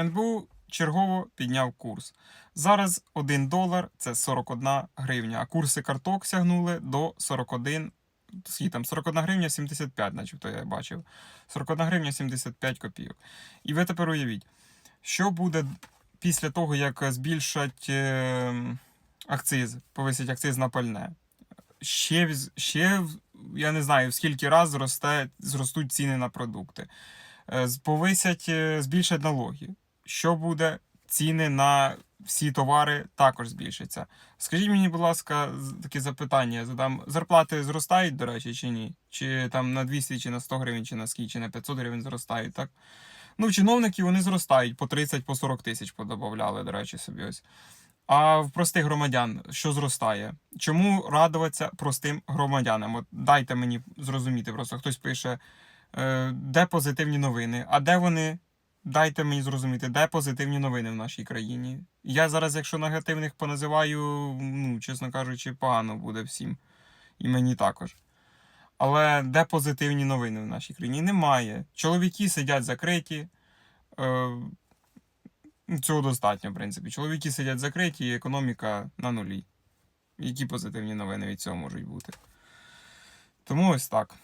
НБУ чергово підняв курс. Зараз 1 долар це 41 гривня, а курси карток сягнули до 41, там, 41 гривня 75, начебто я бачив. 41 гривня 75 копійок. І ви тепер уявіть, що буде після того, як збільшать е, акциз, повисять акциз на пальне. Ще, ще я не знаю, в скільки разів зростуть ціни на продукти. Е, Повисять, е, збільшать налоги. Що буде? Ціни на всі товари також збільшаться. Скажіть мені, будь ласка, таке запитання задам. Зарплати зростають, до речі, чи ні? Чи там на 200, чи на 100 гривень, чи на скільки, чи на 500 гривень зростають, так? Ну, чиновники вони зростають по 30, по 40 тисяч подобавляли, до речі, собі ось. А в простих громадян що зростає? Чому радуватися простим громадянам? От дайте мені зрозуміти, просто хтось пише, е, де позитивні новини, а де вони? Дайте мені зрозуміти, де позитивні новини в нашій країні. Я зараз, якщо негативних поназиваю, ну, чесно кажучи, погано буде всім. І мені також. Але де позитивні новини в нашій країні? Немає. Чоловіки сидять закриті. Е, цього достатньо, в принципі. Чоловіки сидять закриті, і економіка на нулі. Які позитивні новини від цього можуть бути? Тому ось так.